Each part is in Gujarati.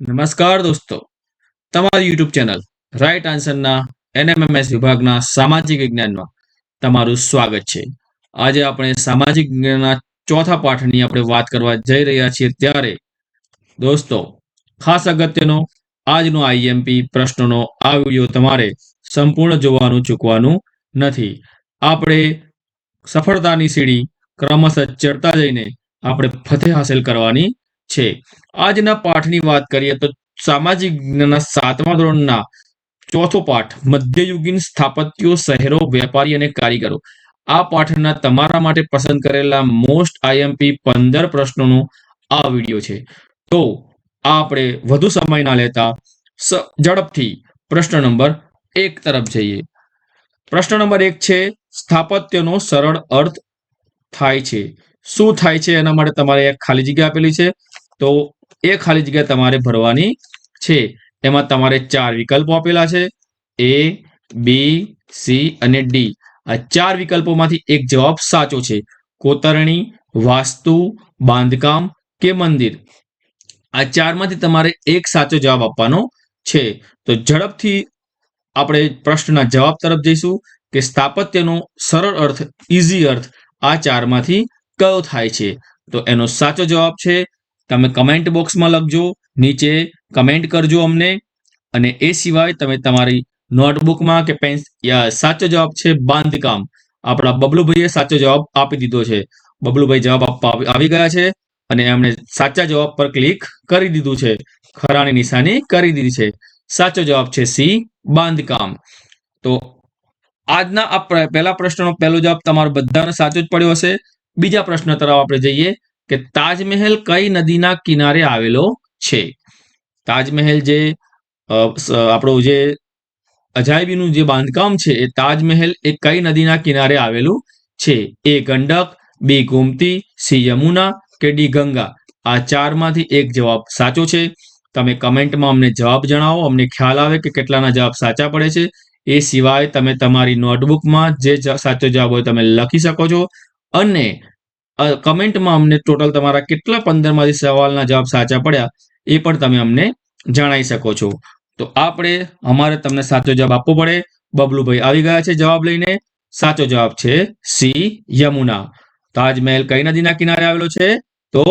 નમસ્કાર દોસ્તો. તમારી યુટ્યુબ ચેનલ રાઈટ આન્સરના એનએમએમએસ વિભાગના સામાજિક વિજ્ઞાનમાં તમારું સ્વાગત છે. આજે આપણે સામાજિક વિજ્ઞાનના ચોથા પાઠની આપણે વાત કરવા જઈ રહ્યા છીએ ત્યારે દોસ્તો, ખાસ અગત્યનો આજનો આઈએમપી પ્રશ્નનો આ વીડિયો તમારે સંપૂર્ણ જોવાનું ચૂકવાનું નથી. આપણે સફળતાની સીડી ક્રમશઃ ચડતા જઈને આપણે ફતેહ હાંસલ કરવાની છે. આજના પાઠની વાત કરીએ તો સામાજિક વિજ્ઞાનના સાતમા ધોરણના ચોથો પાઠ, મધ્યયુગીન સ્થાપત્યો, શહેરો, વેપારી અને કારીગરો. આ પાઠના તમારા માટે પસંદ કરેલા મોસ્ટ આઈએમપી પંદર પ્રશ્નોનો આ વીડિયો છે. તો આ આપણે વધુ સમય ના લેતા ઝડપથી પ્રશ્ન નંબર એક તરફ જઈએ. પ્રશ્ન નંબર એક છે, સ્થાપત્યનો સરળ અર્થ થાય છે. શું થાય છે? એના માટે તમારે ખાલી જગ્યા આપેલી છે. તો એ ખાલી જગ્યા તમારે ભરવાની છે. એમાં તમારે ચાર વિકલ્પો આપેલા છે. એ, બી, સી અને ડી. આ ચાર વિકલ્પોમાંથી એક જવાબ સાચો છે. કોતરણી, વાસ્તુ, બાંધકામ કે મંદિર. આ ચારમાંથી તમારે એક સાચો જવાબ આપવાનો છે. તો ઝડપથી આપણે પ્રશ્નના જવાબ તરફ જઈશું કે સ્થાપત્યનો સરળ અર્થ ઇઝી અર્થ આ ચારમાંથી કયો થાય છે? તો એનો સાચો જવાબ છે તમે કમેન્ટ બોક્સમાં લખજો, નીચે કમેન્ટ કરજો અમને. અને એ સિવાય તમે તમારી નોટબુકમાં કે પેન સાચો જવાબ છે બાંધકામ. આપણા બબલુભાઈએ સાચો જવાબ આપી દીધો છે. બબલુભાઈ જવાબ આપવા આવી ગયા છે અને એમણે સાચા જવાબ પર ક્લિક કરી દીધું છે. ખરાની નિશાની કરી દીધી છે. સાચો જવાબ છે સી, બાંધકામ. તો આજના આ પહેલા પ્રશ્નનો પહેલો જવાબ તમારો બધાનો સાચો જ પડ્યો હશે. બીજા પ્રશ્ન તરફ આપણે જઈએ. કે તાજમહેલ કઈ નદીના કિનારે આવેલો છે? તાજમહેલ જે આપણું જે અજાયબીનું જે બાંધકામ છે, એ તાજમહેલ એ કઈ નદીના કિનારે આવેલું છે? A Gandak, B Gomti, C Yamuna કે ડી ગંગા? આ ચારમાંથી એક જવાબ સાચો છે. તમે કમેન્ટમાં અમને જવાબ જણાવો. અમને ખ્યાલ આવે કે કેટલાના જવાબ સાચા પડે છે. એ સિવાય તમે તમારી નોટબુકમાં જે, સાચો જવાબ હોય તમે લખી શકો છો. અને કમેન્ટમાં અમને ટોટલ તમારા કેટલા પંદરમાંથી સવાલના જવાબ સાચા પડ્યા એ પણ તમે અમને જણાવી શકો છો. તો આપણે અમારે તમને સાચો જવાબ આપવો પડે. બબલુભાઈ આવી ગયા છે જવાબ લઈને. સાચો જવાબ છે સી, યમુના. તાજમહેલ કઈ નદીના કિનારે આવેલો છે? તો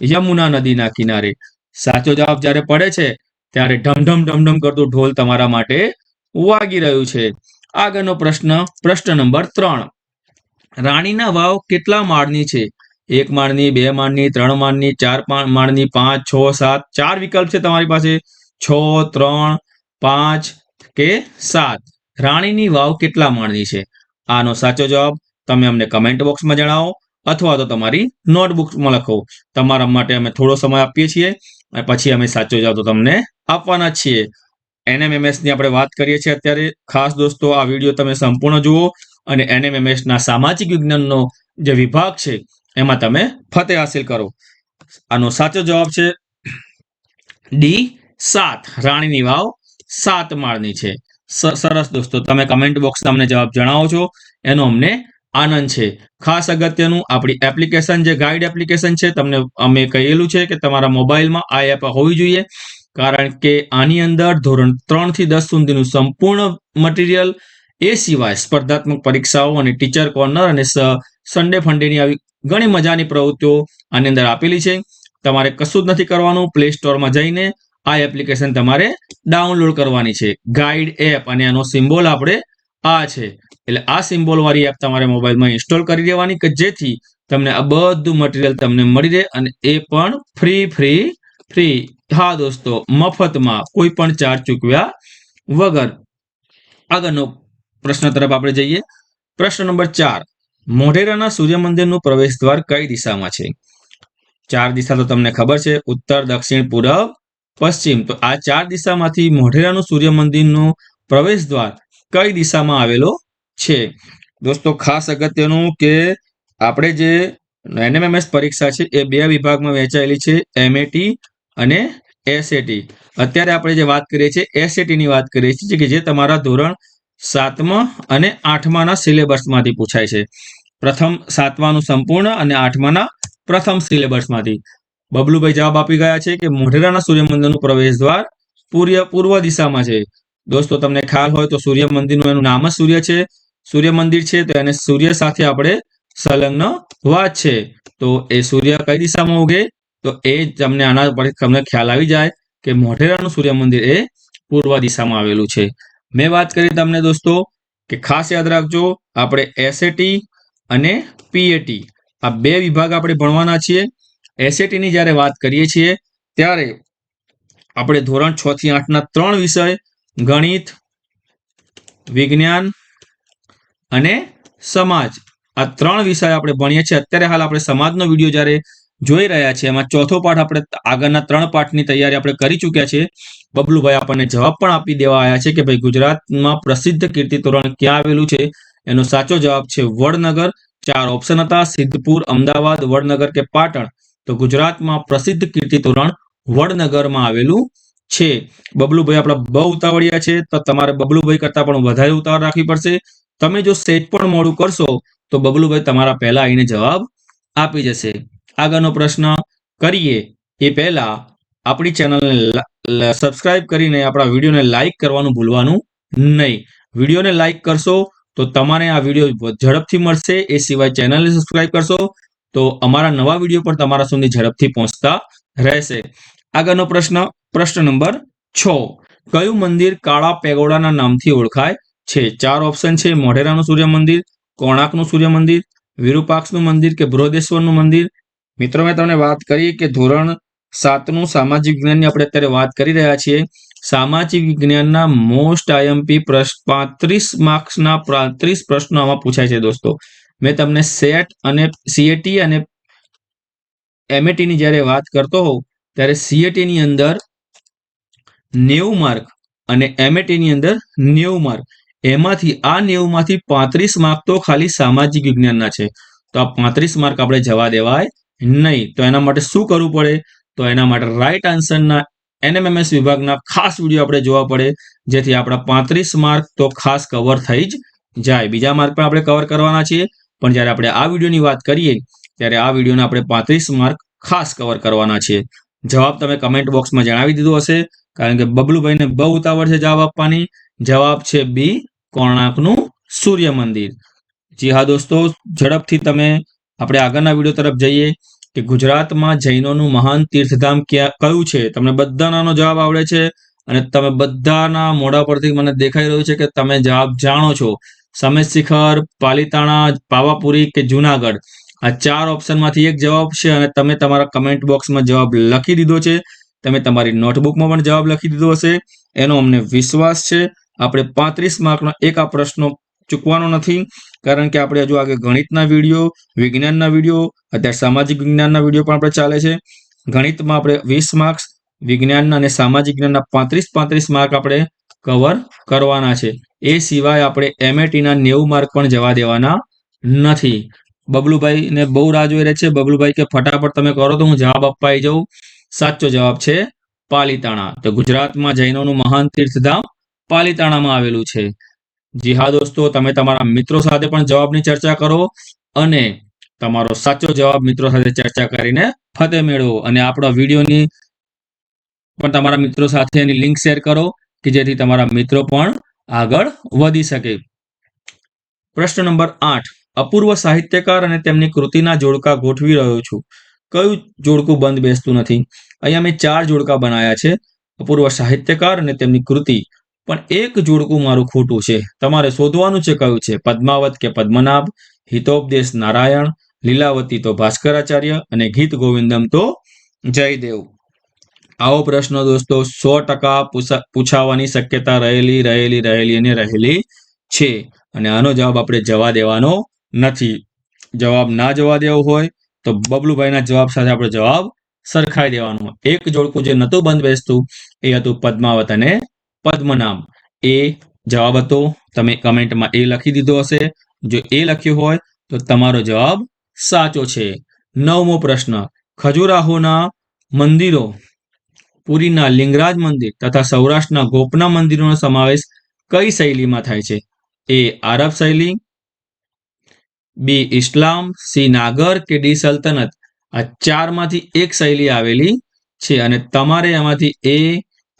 યમુના નદીના કિનારે. સાચો જવાબ જ્યારે પડે છે, ત્યારે ઢમઢમ ઢમઢમ કરતું ઢોલ તમારા માટે વાગી રહ્યું છે. આગળનો પ્રશ્ન પ્રશ્ન નંબર ત્રણ. રાણીના વાવ કેટલા માળની છે? એક માળની, બે માળની, ત્રણ માળની, ચાર માળની પાંચ, છ, સાત, ચાર વિકલ્પ છે તમારી પાસે. છ, ત્રણ, પાંચ કે સાત. રાણીની વાવ કેટલા માળની છે? આનો સાચો જવાબ તમે અમને કમેન્ટ બોક્સમાં જણાવો અથવા તો તમારી નોટબુકમાં લખો. તમારા માટે અમે થોડો સમય આપીએ છીએ અને પછી અમે સાચો જવાબ તો તમને આપવાના છીએ. એનએમએમએસની આપણે વાત કરીએ છીએ અત્યારે. ખાસ દોસ્તો, આ વીડિયો તમે સંપૂર્ણ જુઓ. અને એનએમએમએસના સામાજિક વિજ્ઞાનનો જે વિભાગ છે, એમાં તમે ફતેહ હાસિલ કરો. આનો સાચો જવાબ છે ડી સાત. રાણીની વાવ સાત માળની છે. સરસ દોસ્તો, તમે કમેન્ટ બોક્સ તમને જવાબ જણાવો છો. એનો અમને આનંદ છે. ખાસ અગત્યનું આપણી એપ્લિકેશન જે ગાઈડ એપ્લિકેશન છે, તમને અમે કહેલું છે કે તમારા મોબાઈલમાં આ એપ હોવી જોઈએ. કારણ કે આની અંદર ધોરણ ત્રણથી દસ સુધીનું સંપૂર્ણ મટીરિયલ એ સિવાય સ્પર્ધાત્મક પરીક્ષાઓ અને ટીચર કોર્નર અને સન્ડે ફંડેની આવી ઘણી મજાની પ્રવૃત્તિઓ આની અંદર આપેલી છે. તમારે કશું જ નથી કરવાનું પ્લે સ્ટોરમાં જઈને આ એપ્લિકેશન તમારે ડાઉનલોડ કરવાની છે. ગાઈડ એપ અને આનો સિમ્બોલ આપણે આ છે. એટલે આ સિમ્બોલ વાળી એપ તમારે મોબાઈલમાં ઇન્સ્ટોલ કરી દેવાની કે જેથી તમને આ બધું મટીરિયલ તમને મળી રહે અને એ પણ ફ્રી ફ્રી ફ્રી હા દોસ્તો, મફતમાં કોઈ પણ ચાર્જ ચૂકવ્યા વગર. આગળનો પ્રશ્ન તરફ આપણે જઈએ. પ્રશ્ન નંબર ચાર. મોઢેરાના સૂર્ય મંદિરનું પ્રવેશ દ્વાર કઈ દિશામાં છે? ચાર દિશા તો તમને ખબર છે. ઉત્તર, દક્ષિણ પૂર્વ પશ્ચિમ. તો આ ચાર દિશામાંથી મોઢેરાનું સૂર્ય મંદિરનું પ્રવેશ દ્વાર કઈ દિશામાં આવેલો છે? દોસ્તો, ખાસ અગત્યનું કે આપણે જે એનએમએમએસ પરીક્ષા છે એ બે વિભાગમાં વહેંચાયેલી છે, એમએટી અને એસએટી. અત્યારે આપણે જે વાત કરીએ છીએ, એસએટીની વાત કરીએ છીએ કે જે તમારા ધોરણ સાતમા અને આઠમાના સિલેબસમાંથી પૂછાય છે. પ્રથમ સાતમાનું સંપૂર્ણ અને આઠમાના પ્રથમ સિલેબસમાંથી. બબલુભાઈ જવાબ આપી ગયા છે કે મોઢેરાના સૂર્યમંદિરનું પ્રવેશ દ્વાર પૂર્ય પૂર્વ દિશામાં છે. દોસ્તો, તમને ખ્યાલ હોય તો સૂર્ય મંદિરનું એનું નામ જ સૂર્ય છે. સૂર્ય મંદિર છે તો એને સૂર્ય સાથે આપણે સંલગ્ન વાત છે. તો એ સૂર્ય કઈ દિશામાં ઉગે? તો એ તમને આના પર તમને ખ્યાલ આવી જાય કે મોઢેરાનું સૂર્ય મંદિર એ પૂર્વ દિશામાં આવેલું છે. મેં વાત કરી તમને દોસ્તો કે ખાસ યાદ રાખજો, આપણે એસએટી અને પીએટી આ બે વિભાગ આપણે ભણવાના છીએ. એસએટીની જ્યારે વાત કરીએ છીએ, ત્યારે આપણે ધોરણ છ થી આઠના ત્રણ વિષય, ગણિત, વિજ્ઞાન અને સમાજ, આ ત્રણ વિષય આપણે ભણીએ છીએ. અત્યારે હાલ આપણે સમાજનો વીડિયો જ્યારે જોઈ રહ્યા છીએ એમાં ચોથો પાઠ આપણે આગળના ત્રણ પાઠની તૈયારી આપણે કરી ચૂક્યા છે. બબલુભાઈ આપણને જવાબ પણ આપી દેવા આવ્યા છે કે ભાઈ ગુજરાતમાં પ્રસિદ્ધ કીર્તિ તોરણ ક્યાં આવેલું છે? એનો સાચો જવાબ છે વડનગર. ચાર ઓપ્શન હતા, સિદ્ધપુર, અમદાવાદ, વડનગર કે પાટણ. તો ગુજરાતમાં પ્રસિદ્ધ કીર્તિ તોરણ વડનગરમાં આવેલું છે. બબલુભાઈ આપણા બહુ ઉતાવળિયા છે, તો તમારે બબલુભાઈ કરતા પણ વધારે ઉતાવળ રાખવી પડશે. તમે જો સેટ પણ મોડું કરશો, તો બબલુભાઈ તમારા પહેલા આવીને જવાબ આપી જશે. આગળનો પ્રશ્ન કરીએ એ પહેલા આપણી ચેનલને સબસ્ક્રાઇબ કરીને આપણા વિડીયોને લાઇક કરવાનું ભૂલવાનું નહીં. વિડીયોને લાઇક કરશો તો તમારે આ વીડિયો ઝડપથી મળશે. એ સિવાય ચેનલને સબસ્ક્રાઇબ કરશો તો અમારા નવા વીડિયો પણ તમારા સુધી ઝડપથી પહોંચતા રહેશે. આગળનો પ્રશ્ન પ્રશ્ન નંબર છ. કયું મંદિર કાળા પેગોડાના નામથી ઓળખાય છે? ચાર ઓપ્શન છે. મોઢેરાનું સૂર્ય મંદિર કોણાકનું સૂર્ય મંદિર વિરૂપાક્ષનું મંદિર કે બૃહદેશ્વરનું મંદિર? મિત્રો, મેં તમને વાત કરી કે ધોરણ સાતનું સામાજિક વિજ્ઞાનની આપણે અત્યારે વાત કરી રહ્યા છીએ. સામાજિક વિજ્ઞાનના મોસ્ટ આઈએમપી પ્રશ્ન પાંત્રીસ માર્ક્સના પાંત્રીસ પ્રશ્નો આમાં પૂછાય છે દોસ્તો. મેં તમને સેટ અને સીએટી અને એમએટી ની જ્યારે વાત કરતો હોઉં, ત્યારે સીએટી ની અંદર નેવું માર્ક અને એમએટી ની અંદર નેવું માર્ક. એમાંથી આ નેવું માંથી પાંત્રીસ માર્ક તો ખાલી સામાજિક વિજ્ઞાનના છે. તો આ પાંત્રીસ માર્ક આપણે જવા દેવાય નહીં. તો એના માટે શું કરવું પડે? તો એના માટે રાઈટ આન્સરના એનએમએમએસ વિભાગના ખાસ વીડિયો આપણે જોવા પડે, જેથી આપણા પાંત્રીસ માર્ક તો ખાસ કવર થઈ જ જાય. બીજા માર્ક પણ આપણે કવર કરવાના છીએ. પણ જ્યારે આપણે આ વિડીયોની વાત કરીએ, ત્યારે આ વિડીયોને આપણે પાંત્રીસ માર્ક ખાસ કવર કરવાના છીએ. જવાબ તમે કમેન્ટ બોક્સમાં જણાવી દીધો હશે, કારણ કે બબલુભાઈને બહુ ઉતાવળ છે જવાબ આપવાની. જવાબ છે બી કોણાકનું સૂર્ય મંદિર. જી હા દોસ્તો, ઝડપથી તમે આપણે આગળના વીડિયો તરફ જઈએ કે ગુજરાતમાં જૈનોનું મહાન તીર્થધામ ક્યાં છે? તમને બધાનો જવાબ આવડે છે અને તમે બધાના મોઢા પરથી મને દેખાઈ રહ્યું છે કે તમે જવાબ જાણો છો. સમેત શિખર, પાલિતાણા, પાવાપુરી કે જુનાગઢ? આ ચાર ઓપ્શનમાંથી એક જવાબ છે અને તમે તમારા કમેન્ટ બોક્સમાં જવાબ લખી દીધો છે. તમે તમારી નોટબુકમાં પણ જવાબ લખી દીધો હશે. એનો અમને વિશ્વાસ છે. આપણે પાંત્રીસ માર્કનો એક આ પ્રશ્નો ચૂકવાનો નથી. કારણ કે આપણે હજુ આગળ ગણિતના વીડિયો, વિજ્ઞાનના વીડિયો, અત્યારે સામાજિક વિજ્ઞાનના વીડિયો પણ આપણે ચાલે છે. ગણિતમાં આપણે વીસ માર્ક્સ વિજ્ઞાન અને સામાજિક વિજ્ઞાનના પાંત્રીસ પાંત્રીસ માર્ક આપણે કવર કરવાના છે. એ સિવાય આપણે એમએટીના નેવું માર્ક પણ જવા દેવાના નથી. બબલુભાઈને બહુ રાહ જોઈ રહે છે. બબલુભાઈ કે ફટાફટ તમે કરો તો હું જવાબ અપાઈ જાઉં. સાચો જવાબ છે પાલીતાણા. તો ગુજરાતમાં જૈનોનું મહાન તીર્થધામ પાલીતાણામાં આવેલું છે. જી હા દોસ્તો, તમે તમારા મિત્રો સાથે પણ જવાબની ચર્ચા કરો અને તમારો સાચો જવાબ મિત્રો સાથે ચર્ચા કરીને ફતે મેળવો. અને આપણા વિડીયોની પણ તમારા મિત્રો સાથે એની લિંક શેર કરો કે જેથી તમારા મિત્રો પણ આગળ વધી શકે. પ્રશ્ન નંબર આઠ. અપૂર્વ સાહિત્યકાર અને તેમની કૃતિના જોડકા ગોઠવી રહ્યો છું. કયું જોડકું બંધ બેસતું નથી? અહીંયા મેં ચાર જોડકા બનાવ્યા છે. અપૂર્વ સાહિત્યકાર અને તેમની કૃતિ. પણ એક જોડકું મારું ખોટું છે. તમારે શોધવાનું છે કયું છે? પદ્માવત કે પદ્મનાભ? હિતોપદેશ નારાયણ? લીલાવતી તો ભાસ્કરાચાર્ય અને ગીત ગોવિંદમ તો જયદેવ. આવો પ્રશ્ન દોસ્તો, સો ટકા પૂછાવાની શક્યતા રહેલી રહેલી રહેલી અને રહેલી છે. અને આનો જવાબ આપણે જવા દેવાનો નથી. જવાબ ના જવા દેવો હોય તો બબલુભાઈના જવાબ સાથે આપણે જવાબ સરખાઈ દેવાનો. એક જોડકું જે નહોતું બંધ બેસતું એ હતું પદ્માવત અને પદ્મનામ. એ જવાબ હતો, તમે કમેન્ટમાં એ લખી દીધો હશે. જો એ લખ્યું હોય, તો તમારો જવાબ સાચો છે. નવમો પ્રશ્ન. ખજુરાહોના મંદિરો, પુરીના લિંગરાજ મંદિર તથા સૌરાષ્ટ્રના ગોપના મંદિરોનો સમાવેશ કઈ શૈલીમાં થાય છે? એ આરબ શૈલી, બી ઇસ્લામ, સી નાગર કે ડી સલ્તનત? આ ચારમાંથી એક શૈલી આવેલી છે અને તમારે એમાંથી એ,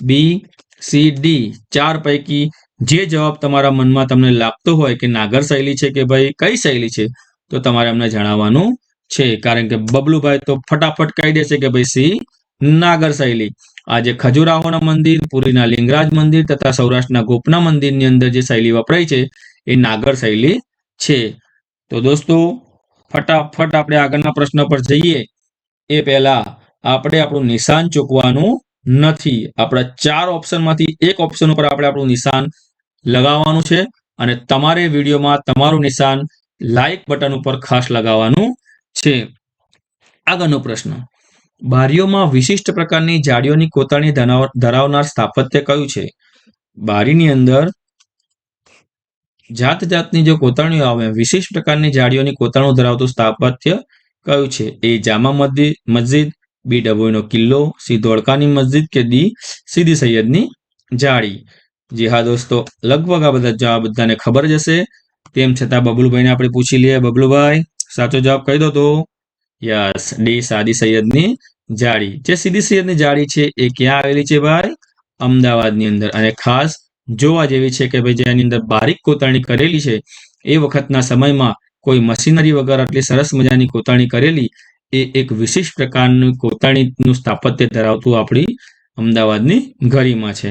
બી સી, ડી ચાર પૈકી જે જવાબ તમારા મનમાં તમને લાગતો હોય કે નાગર શૈલી છે કે ભાઈ કઈ શૈલી છે, તો તમારે અમને જણાવવાનું છે. કારણ કે બબલુભાઈ તો ફટાફટ કહી દેશે કે ભાઈ સી, નાગર શૈલી આજે ખજુરાહોના મંદિર, પુરીના લિંગરાજ મંદિર તથા સૌરાષ્ટ્રના ગોપના મંદિરની અંદર જે શૈલી વપરાય છે, એ નાગર શૈલી છે. તો દોસ્તો, ફટાફટ આપણે આગળના પ્રશ્ન પર જઈએ. એ પહેલા આપણે આપણું નિશાન ચૂકવાનું નથી. આપણા ચાર ઓપ્શનમાંથી એક ઓપ્શન ઉપર આપણે આપણું નિશાન લગાવવાનું છે અને તમારે વિડીયોમાં તમારું નિશાન લાઈક બટન ઉપર ખાસ લગાવવાનું છે. આગળનો પ્રશ્ન. બારીઓમાં વિશિષ્ટ પ્રકારની જાળીઓની કોતરણી ધરાવનાર સ્થાપત્ય કયું છે? બારીની અંદર જાત જાતની જે કોતરણીઓ આવે, વિશિષ્ટ પ્રકારની જાડીઓની કોતરણો ધરાવતું સ્થાપત્ય કયું છે? એ જામા મસ્જિદ બી ડભોઈનો કિલ્લો સી ધોળકાની મસ્જિદ કે ડી સીધી સૈયદની જાળી? જી હા દોસ્તો, લગભગ આ બધા જવાબ બધાને ખબર જ હશે. તેમ છતાં બબલુભાઈને આપણે પૂછી લઈએ. બબલુભાઈ, સાચો જવાબ કહી દો તો? યસ, ડી સાદી સૈયદની જાળી. જે સીધી સૈયદની જાળી છે એ ક્યાં આવેલી છે ભાઈ? અમદાવાદની અંદર. અને ખાસ જોવા જેવી છે કે ભાઈ જેની અંદર બારીક કોતરણી કરેલી છે, એ વખતના સમયમાં કોઈ મશીનરી વગર આટલી સરસ મજાની કોતરણી કરેલી એ એક વિશિષ્ટ પ્રકારનું કોતરણીનું સ્થાપત્ય ધરાવતું આપણી અમદાવાદની ગરીમાં છે.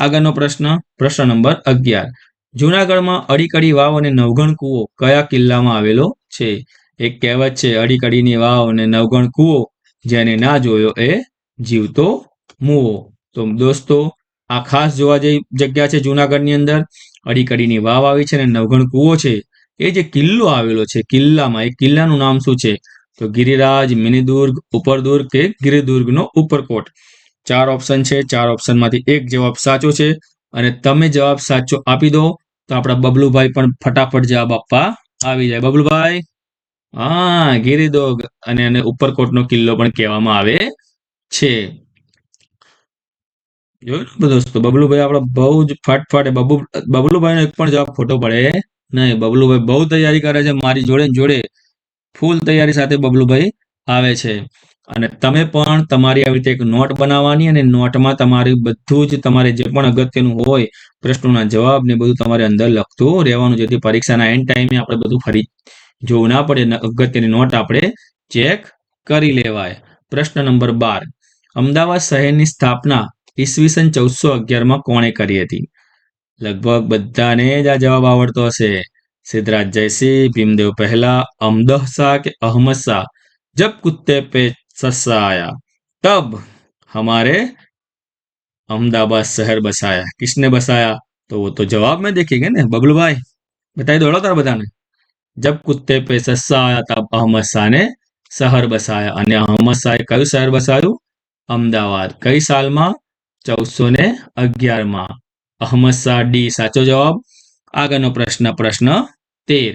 આગળનો પ્રશ્ન પ્રશ્ન નંબર અગિયાર. જુનાગઢમાં અડીકડી વાવ અને નવગણ કૂવો કયા કિલ્લામાં આવેલો છે? એક કહેવત છે, અડીકડીની વાવ અને નવગણ કૂવો જેને ના જોયો એ જીવતો મૂવો. તો દોસ્તો, આ ખાસ જોવા જેવી જગ્યા છે જુનાગઢની અંદર. અડીકડીની વાવ આવી છે અને નવગણ કૂવો છે. એ જે કિલ્લો આવેલો છે, કિલ્લામાં, એ કિલ્લાનું નામ શું છે? તો ગિરિરાજ, મિનિદુર્ગ, ઉપરદુર્ગ કે ગિરિદુર્ગનો ઉપરકોટ. ચાર ઓપ્શન છે. ચાર ઓપ્શનમાંથી એક જવાબ સાચો છે અને તમે જવાબ સાચો આપી દો તો આપણા બબલુભાઈ પણ ફટાફટ જવાબ આપવા આવી જાય. બબલુભાઈ? હા, ગિરિદુર્ગ અને એને ઉપરકોટનો કિલ્લો પણ કહેવામાં આવે છે. જોયું ને દોસ્તો બબલુભાઈ આપણા બહુ જ ફટફટ બબુ, બબલુભાઈનો એક પણ જવાબ ખોટો પડે નહીં. બબલુભાઈ બહુ તૈયારી કરે છે. મારી જોડે જોડે ફૂલ તૈયારી સાથે બબલુભાઈ આવે છે. અને તમે પણ તમારી આવી રીતે એક નોટ બનાવવાની અને નોટમાં તમારી બધું જ તમારે જે પણ અગત્યનું હોય, પ્રશ્નોના જવાબ ને બધું તમારે અંદર લખતું રહેવાનું, જેથી પરીક્ષાના એન્ડ ટાઈમે આપણે બધું ફરી જોવું ના પડે અગત્યની નોટ આપણે ચેક કરી લેવાય. પ્રશ્ન નંબર બાર. અમદાવાદ શહેરની સ્થાપના ઈસવીસન ચૌદસો અગિયારમાં કોણે કરી હતી? લગભગ બધાને જ આ જવાબ આવડતો હશે. સિદ્ધરાજ જયસિંહ ભીમદેવ પહેલા અમદહ શાહ કે અહમદ શાહ जब कुत्ते पे सस्सा आया तब हमारे अहमदाबाद शहर बसाया किसने बसाया तो वो तो जवाब में देखेंगे ना बबलू भाई बताई दो तार बताने जब कुत्ते पे सस्सा आया तब अहमद शाह ने શહેર બસાયા અને અહમદ શાહે કયું શહેર બસાવ્યું અમદાવાદ કઈ સાલમાં ચૌદસો ને અગિયારમાં અહમદ શાહ ડી સાચો જવાબ આગળનો પ્રશ્ન પ્રશ્ન તેર.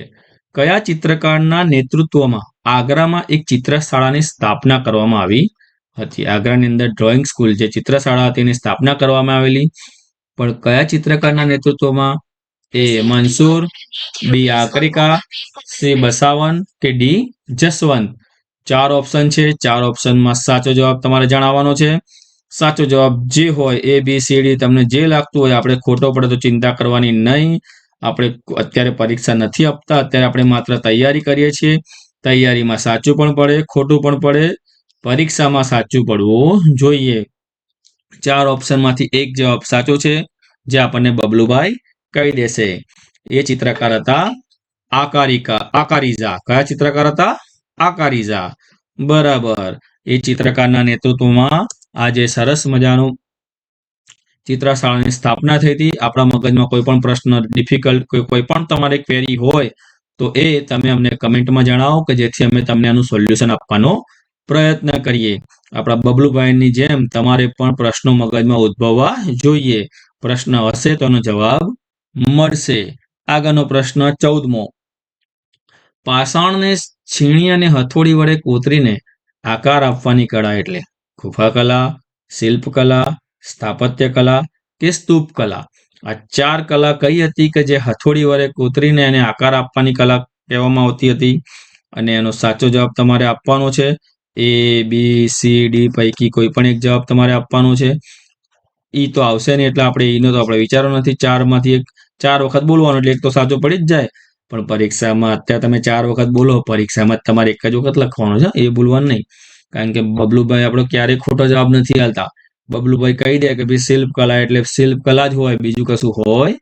કયા ચિત્રકારના નેતૃત્વમાં આગ્રામાં એક ચિત્રશાળાની સ્થાપના કરવામાં આવી હતી? આગ્રાની અંદર ડ્રોઈંગ સ્કૂલ જે ચિત્રશાળા હતી એની સ્થાપના કરવામાં આવેલી. પણ કયા ચિત્રકારના નેતૃત્વમાં? એ મંસૂર બી આકરિકા, સી બસાવન કે ડી જસવંત? ચાર ઓપ્શન છે. ચાર ઓપ્શનમાં સાચો જવાબ તમારે જણાવવાનો છે. સાચો જવાબ જે હોય એ બી સી ડી તમને જે લાગતું હોય, આપણે ખોટો પડે તો ચિંતા કરવાની નહીં. આપણે અત્યારે પરીક્ષા નથી આપતા, અત્યારે આપણે માત્ર તૈયારી કરીએ છીએ. તૈયારીમાં સાચું પણ પડે, ખોટું પણ પડે. પરીક્ષામાં સાચું પડવું જોઈએ. ચાર ઓપ્શનમાંથી એક જવાબ સાચો છે, જે આપણને બબલુભાઈ કહી દેશે. એ ચિત્રકાર હતા આકારિકા, આકારીઝા. કયા ચિત્રકાર હતા? આકારીઝા. બરાબર. એ ચિત્રકારના નેતૃત્વમાં આજે સરસ મજાનું ચિત્રશાળાની સ્થાપના થઈ હતી. આપણા મગજમાં કોઈ પણ પ્રશ્ન ડિફિકલ્ટ કોઈ પણ તમારે ક્વેરી હોય, તો એ તમે અમને કમેન્ટમાં જણાવો કે જેથી અમે તમને આનું સોલ્યુશન આપવાનો પ્રયત્ન કરીએ. આપણા બબલુભાઈની જેમ તમારે પણ પ્રશ્નો મગજમાં ઉદ્ભવવા જોઈએ. પ્રશ્ન હશે તો જવાબ મળશે. આગળનો પ્રશ્ન ચૌદમો. પાષાણને છીણી અને હથોડી વડે કોતરીને આકાર આપવાની કળા એટલે ગુફા કલા શિલ્પકલા સ્થાપત્ય કલા કે સ્તૂપ કલા? આ ચાર કલા કઈ હતી કે જે હથોડી વડે કોતરીને એને આકાર આપવાની કલા કહેવામાં આવતી હતી? અને એનો સાચો જવાબ તમારે આપવાનો છે? એ બી સી ડી પૈકી કોઈ પણ એક જવાબ તમારે આપવાનો છે? ઈ તો આવશે નહીં, એટલે આપણે ઈનો તો આપણે વિચારો નથી. ચારમાંથી એક, ચાર વખત બોલવાનો, એટલે એક તો સાચો પડી જ જાય. પણ પરીક્ષામાં અત્યારે તમે ચાર વખત બોલો, પરીક્ષામાં તમારે એક જ વખત લખવાનો છે. એ બોલવાનું નહીં. કારણ કે બબલુભાઈ આપણો ક્યારેય ખોટો જવાબ નથી આલતા બબલુભાઈ કહી દે કે ભાઈ શિલ્પ એટલે શિલ્પ કલા જ હોય, બીજું કશું હોય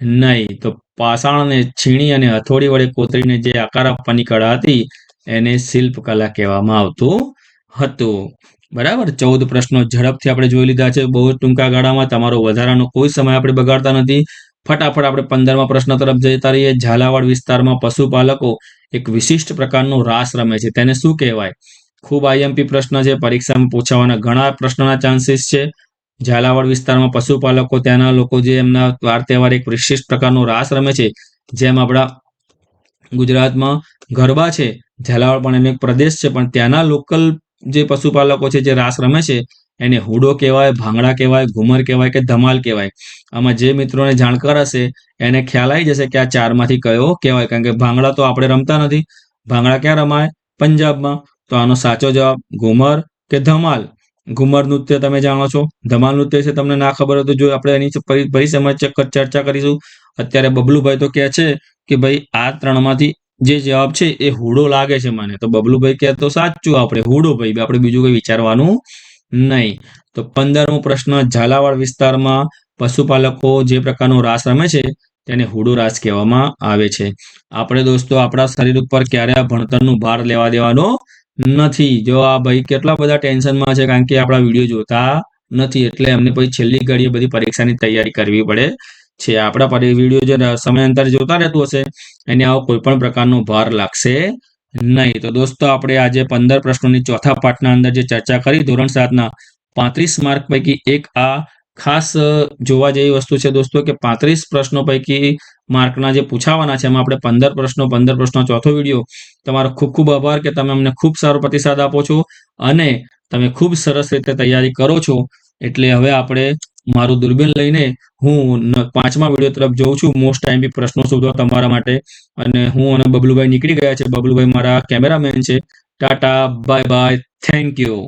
નહીં. તો પાષાણને છીણી અને હથોડી વડે કોતરીને જે આકાર આપવાની કળા હતી, એને શિલ્પ કલા કહેવામાં આવતું હતું. બરાબર? ચૌદ પ્રશ્નો ઝડપથી આપણે જોઈ લીધા છે. બહુ ટૂંકા ગાળામાં તમારો વધારાનો કોઈ સમય આપણે બગાડતા નથી. ફટાફટ આપણે પંદરમા પ્રશ્ન તરફ જતા રહીએ. ઝાલાવાડ વિસ્તારમાં પશુપાલકો એક વિશિષ્ટ પ્રકારનો રાસ રમે છે. તેને શું કહેવાય? ખૂબ આઈએમપી પ્રશ્ન છે. પરીક્ષામાં પૂછાવાના ઘણા પ્રશ્નોના ચાન્સીસ છે. ઝાલાવાડ વિસ્તારમાં પશુપાલકો ત્યાંના લોકો જે એમના વાર તહેવાર એક વિશિષ્ટ પ્રકારનો રાસ રમે છે. જેમ આપણા ગુજરાતમાં ગરબા છે. ઝાલાવાડ પણ એનો એક પ્રદેશ છે. પણ ત્યાંના લોકલ જે પશુપાલકો છે, જે રાસ રમે છે, એને હુડો કહેવાય, ભાંગડા કહેવાય, ઘુમર કહેવાય કે ધમાલ કહેવાય. આમાં જે મિત્રોને જાણકાર હશે, એને ખ્યાલ આવી જશે કે આ ચારમાંથી કયો કહેવાય. કારણ કે ભાંગડા તો આપણે રમતા નથી. ભાંગડા ક્યાં રમાય? પંજાબમાં. તો આનો સાચો જવાબ ઘુમર કે ધમાલ? ઘુમર નૃત્ય તમે જાણો છો. ધમાલ નૃત્ય છે તમને ના ખબર હોય તો જો આપણે એની સમજ ચર્ચા કરીશું. અત્યારે બબલુભાઈ તો કહે છે કે ભાઈ આ ત્રણમાંથી જે જવાબ છે એ હુડો લાગે છે મને. તો બબલુભાઈ કહે તો સાચું આપણે, હુડો ભાઈ, આપણે બીજું કંઈ વિચારવાનું નહીં. તો પંદરમો પ્રશ્ન, ઝાલાવાડ વિસ્તારમાં પશુપાલકો જે પ્રકારનો રાસ રમે છે તેને હુડો રાસ કહેવામાં આવે છે. આપણે દોસ્તો આપણા શરીર ઉપર ક્યારે ભણતરનું ભાર લેવા દેવાનો નથી. જો આ ભાઈ કેટલા બધા ટેન્શનમાં છે કારણ કે આપણા વીડિયો જોતા નથી, એટલે એમને પછી છેલ્લી ઘડીએ બધી પરીક્ષાની તૈયારી કરવી પડે છે. આપણા વીડિયો જે સમયાંતર જોતા રહેતું હશે, એને આવો કોઈ પણ પ્રકારનો ભાર લાગશે નહીં. તો દોસ્તો, આપણે આજે પંદર પ્રશ્નોની ચોથા પાઠના અંદર જે ચર્ચા કરી ધોરણ સાતના પાંત્રીસ માર્ક પૈકી એક આ ખાસ જોવા જેવી વસ્તુ છે દોસ્તો કે પાંત્રીસ પ્રશ્નો પૈકી માર્કના જે પૂછાવાના છે, એમાં આપણે પંદર પ્રશ્નો પંદર પ્રશ્નો ચોથો વીડિયો, તમારો ખૂબ ખૂબ આભાર કે તમે અમને ખૂબ સારો પ્રતિસાદ આપો છો અને તમે ખૂબ સરસ રીતે તૈયારી કરો છો. એટલે હવે આપણે મારું દૂરબીન લઈને હું પાંચમા વીડિયો તરફ જોઉં છું. મોસ્ટ ટાઈમ બી પ્રશ્નો શોધવા તમારા માટે. અને હું અને બબલુભાઈ નીકળી ગયા છે. બબલુભાઈ મારા કેમેરામેન છે. Tata, bye bye. Thank you